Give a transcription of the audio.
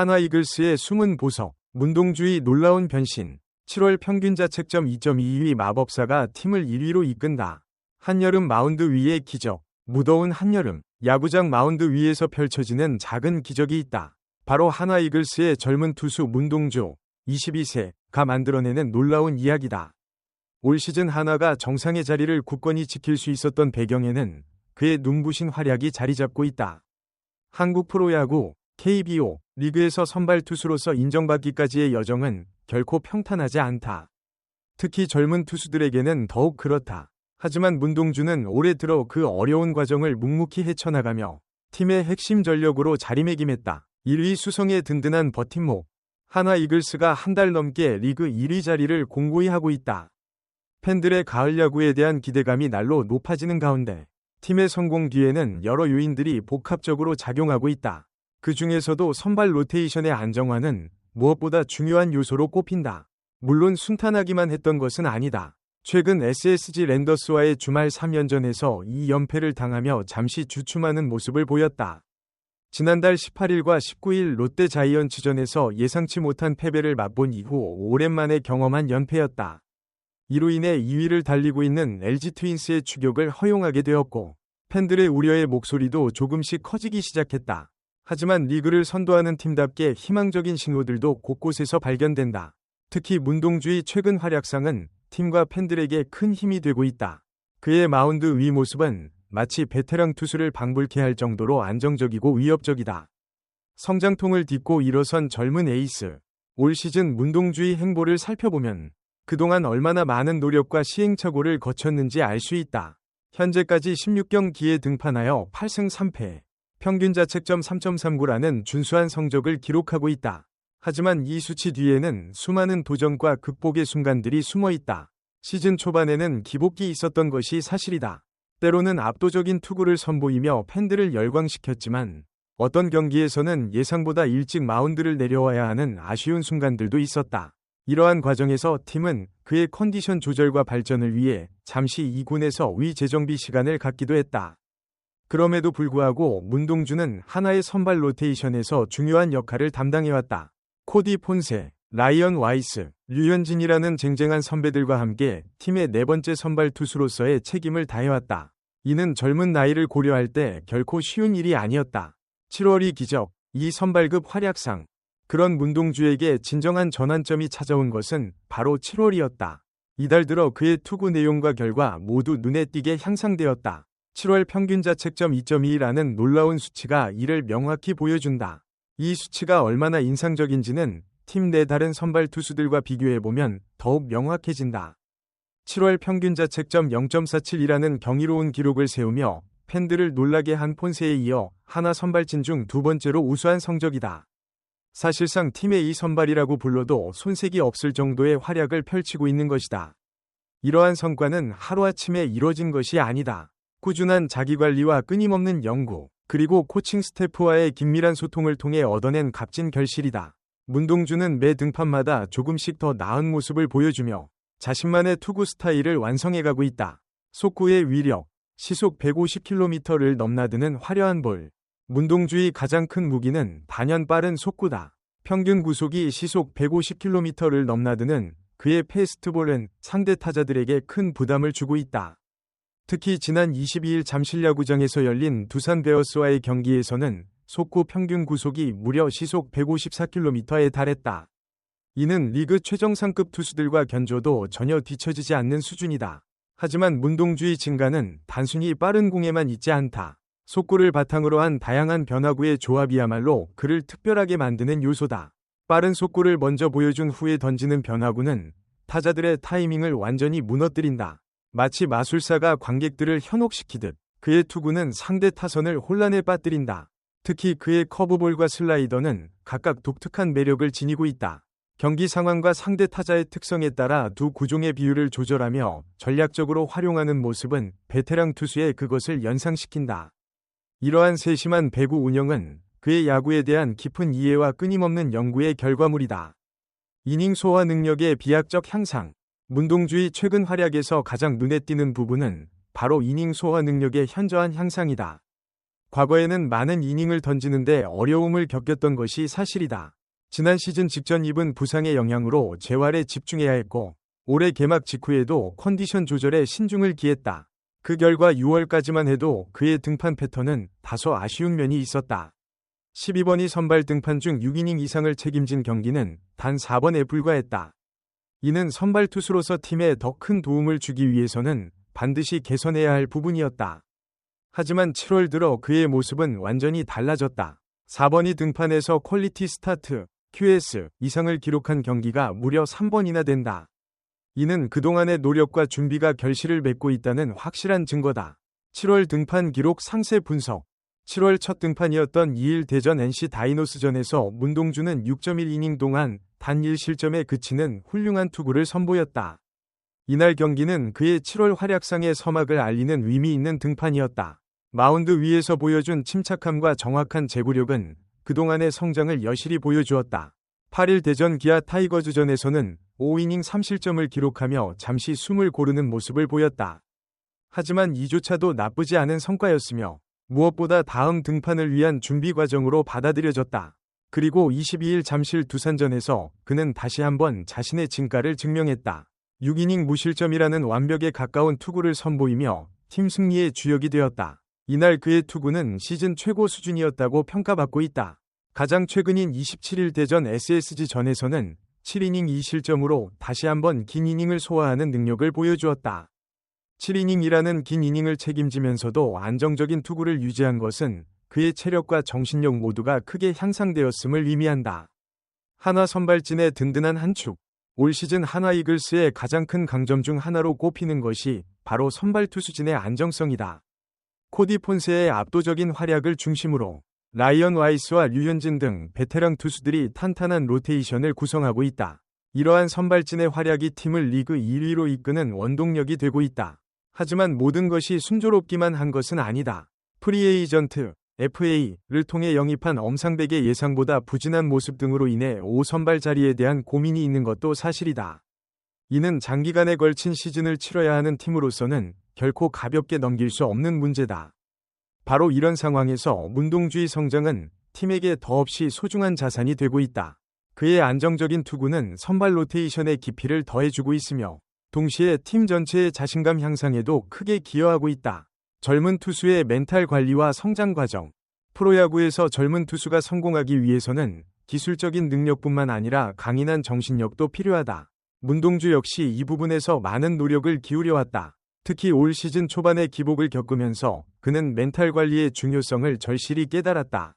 한화 이글스의 숨은 보석, 문동주의 놀라운 변신, 7월 평균 자책점 2.22위 마법사가 팀을 1위로 이끈다. 한여름 마운드 위의 기적, 무더운 한여름, 야구장 마운드 위에서 펼쳐지는 작은 기적이 있다. 바로 한화 이글스의 젊은 투수 문동주, 22세가 만들어내는 놀라운 이야기다. 올 시즌 한화가 정상의 자리를 굳건히 지킬 수 있었던 배경에는 그의 눈부신 활약이 자리 잡고 있다. 한국 프로야구, KBO, 리그에서 선발 투수로서 인정받기까지의 여정은 결코 평탄하지 않다. 특히 젊은 투수들에게는 더욱 그렇다. 하지만 문동주는 올해 들어 그 어려운 과정을 묵묵히 헤쳐나가며 팀의 핵심 전력으로 자리매김했다. 1위 수성의 든든한 버팀목. 한화 이글스가 한 달 넘게 리그 1위 자리를 공고히 하고 있다. 팬들의 가을 야구에 대한 기대감이 날로 높아지는 가운데 팀의 성공 뒤에는 여러 요인들이 복합적으로 작용하고 있다. 그 중에서도 선발 로테이션의 안정화는 무엇보다 중요한 요소로 꼽힌다. 물론 순탄하기만 했던 것은 아니다. 최근 SSG 랜더스와의 주말 3연전에서 2연패를 당하며 잠시 주춤하는 모습을 보였다. 지난달 18일과 19일 롯데 자이언츠전에서 예상치 못한 패배를 맛본 이후 오랜만에 경험한 연패였다. 이로 인해 2위를 달리고 있는 LG 트윈스의 추격을 허용하게 되었고 팬들의 우려의 목소리도 조금씩 커지기 시작했다. 하지만 리그를 선도하는 팀답게 희망적인 신호들도 곳곳에서 발견된다. 특히 문동주의 최근 활약상은 팀과 팬들에게 큰 힘이 되고 있다. 그의 마운드 위 모습은 마치 베테랑 투수를 방불케 할 정도로 안정적이고 위협적이다. 성장통을 딛고 일어선 젊은 에이스. 올 시즌 문동주의 행보를 살펴보면 그동안 얼마나 많은 노력과 시행착오를 거쳤는지 알 수 있다. 현재까지 16경기에 등판하여 8승 3패, 평균 자책점 3.39라는 준수한 성적을 기록하고 있다. 하지만 이 수치 뒤에는 수많은 도전과 극복의 순간들이 숨어 있다. 시즌 초반에는 기복기 있었던 것이 사실이다. 때로는 압도적인 투구를 선보이며 팬들을 열광시켰지만 어떤 경기에서는 예상보다 일찍 마운드를 내려와야 하는 아쉬운 순간들도 있었다. 이러한 과정에서 팀은 그의 컨디션 조절과 발전을 위해 잠시 2군에서 위 재정비 시간을 갖기도 했다. 그럼에도 불구하고 문동주는 하나의 선발 로테이션에서 중요한 역할을 담당해왔다. 코디 폰세, 라이언 와이스, 류현진이라는 쟁쟁한 선배들과 함께 팀의 네 번째 선발 투수로서의 책임을 다해왔다. 이는 젊은 나이를 고려할 때 결코 쉬운 일이 아니었다. 7월이 기적, 이 선발급 활약상, 그런 문동주에게 진정한 전환점이 찾아온 것은 바로 7월이었다. 이달 들어 그의 투구 내용과 결과 모두 눈에 띄게 향상되었다. 7월 평균 자책점 2.2라는 놀라운 수치가 이를 명확히 보여준다. 이 수치가 얼마나 인상적인지는 팀 내 다른 선발 투수들과 비교해보면 더욱 명확해진다. 7월 평균 자책점 0.47이라는 경이로운 기록을 세우며 팬들을 놀라게 한 폰세에 이어 하나 선발진 중 두 번째로 우수한 성적이다. 사실상 팀의 이 선발이라고 불러도 손색이 없을 정도의 활약을 펼치고 있는 것이다. 이러한 성과는 하루아침에 이뤄진 것이 아니다. 꾸준한 자기관리와 끊임없는 연구, 그리고 코칭 스태프와의 긴밀한 소통을 통해 얻어낸 값진 결실이다. 문동주는 매 등판마다 조금씩 더 나은 모습을 보여주며 자신만의 투구 스타일을 완성해가고 있다. 속구의 위력, 시속 150km를 넘나드는 화려한 볼, 문동주의 가장 큰 무기는 단연 빠른 속구다. 평균 구속이 시속 150km를 넘나드는 그의 페스트볼은 상대 타자들에게 큰 부담을 주고 있다. 특히 지난 22일 잠실 야구장에서 열린 두산 베어스와의 경기에서는 속구 평균 구속이 무려 시속 154km에 달했다. 이는 리그 최정상급 투수들과 견줘도 전혀 뒤처지지 않는 수준이다. 하지만 문동주의 증가는 단순히 빠른 공에만 있지 않다. 속구를 바탕으로 한 다양한 변화구의 조합이야말로 그를 특별하게 만드는 요소다. 빠른 속구를 먼저 보여준 후에 던지는 변화구는 타자들의 타이밍을 완전히 무너뜨린다. 마치 마술사가 관객들을 현혹시키듯 그의 투구는 상대 타선을 혼란에 빠뜨린다. 특히 그의 커브볼과 슬라이더는 각각 독특한 매력을 지니고 있다. 경기 상황과 상대 타자의 특성에 따라 두 구종의 비율을 조절하며 전략적으로 활용하는 모습은 베테랑 투수의 그것을 연상시킨다. 이러한 세심한 배구 운영은 그의 야구에 대한 깊은 이해와 끊임없는 연구의 결과물이다. 이닝 소화 능력의 비약적 향상. 문동주의 최근 활약에서 가장 눈에 띄는 부분은 바로 이닝 소화 능력의 현저한 향상이다. 과거에는 많은 이닝을 던지는데 어려움을 겪었던 것이 사실이다. 지난 시즌 직전 입은 부상의 영향으로 재활에 집중해야 했고 올해 개막 직후에도 컨디션 조절에 신중을 기했다. 그 결과 6월까지만 해도 그의 등판 패턴은 다소 아쉬운 면이 있었다. 12번이 선발 등판 중 6이닝 이상을 책임진 경기는 단 4번에 불과했다. 이는 선발 투수로서 팀에 더 큰 도움을 주기 위해서는 반드시 개선해야 할 부분이었다. 하지만 7월 들어 그의 모습은 완전히 달라졌다. 4번이 등판에서 퀄리티 스타트, QS 이상을 기록한 경기가 무려 3번이나 된다. 이는 그동안의 노력과 준비가 결실을 맺고 있다는 확실한 증거다. 7월 등판 기록 상세 분석 7월 첫 등판이었던 2일 대전 NC 다이노스전에서 문동주는 6.1이닝 동안 단 1실점에 그치는 훌륭한 투구를 선보였다. 이날 경기는 그의 7월 활약상의 서막을 알리는 의미 있는 등판이었다. 마운드 위에서 보여준 침착함과 정확한 제구력은 그동안의 성장을 여실히 보여주었다. 8일 대전 기아 타이거즈전에서는 5이닝 3실점을 기록하며 잠시 숨을 고르는 모습을 보였다. 하지만 이조차도 나쁘지 않은 성과였으며 무엇보다 다음 등판을 위한 준비 과정으로 받아들여졌다. 그리고 22일 잠실 두산전에서 그는 다시 한번 자신의 진가를 증명했다. 6이닝 무실점이라는 완벽에 가까운 투구를 선보이며 팀 승리의 주역이 되었다. 이날 그의 투구는 시즌 최고 수준이었다고 평가받고 있다. 가장 최근인 27일 대전 SSG전에서는 7이닝 2실점으로 다시 한번 긴 이닝을 소화하는 능력을 보여주었다. 7이닝이라는 긴 이닝을 책임지면서도 안정적인 투구를 유지한 것은 그의 체력과 정신력 모두가 크게 향상되었음을 의미한다. 한화 선발진의 든든한 한 축. 올 시즌 한화 이글스의 가장 큰 강점 중 하나로 꼽히는 것이 바로 선발 투수진의 안정성이다. 코디 폰세의 압도적인 활약을 중심으로 라이언 와이스와 류현진 등 베테랑 투수들이 탄탄한 로테이션을 구성하고 있다. 이러한 선발진의 활약이 팀을 리그 1위로 이끄는 원동력이 되고 있다. 하지만 모든 것이 순조롭기만 한 것은 아니다. 프리에이전트, FA를 통해 영입한 엄상백의 예상보다 부진한 모습 등으로 인해 5선발 자리에 대한 고민이 있는 것도 사실이다. 이는 장기간에 걸친 시즌을 치러야 하는 팀으로서는 결코 가볍게 넘길 수 없는 문제다. 바로 이런 상황에서 문동주의 성장은 팀에게 더없이 소중한 자산이 되고 있다. 그의 안정적인 투구는 선발 로테이션의 깊이를 더해주고 있으며 동시에 팀 전체의 자신감 향상에도 크게 기여하고 있다. 젊은 투수의 멘탈 관리와 성장 과정. 프로야구에서 젊은 투수가 성공하기 위해서는 기술적인 능력뿐만 아니라 강인한 정신력도 필요하다. 문동주 역시 이 부분에서 많은 노력을 기울여왔다. 특히 올 시즌 초반에 기복을 겪으면서 그는 멘탈 관리의 중요성을 절실히 깨달았다.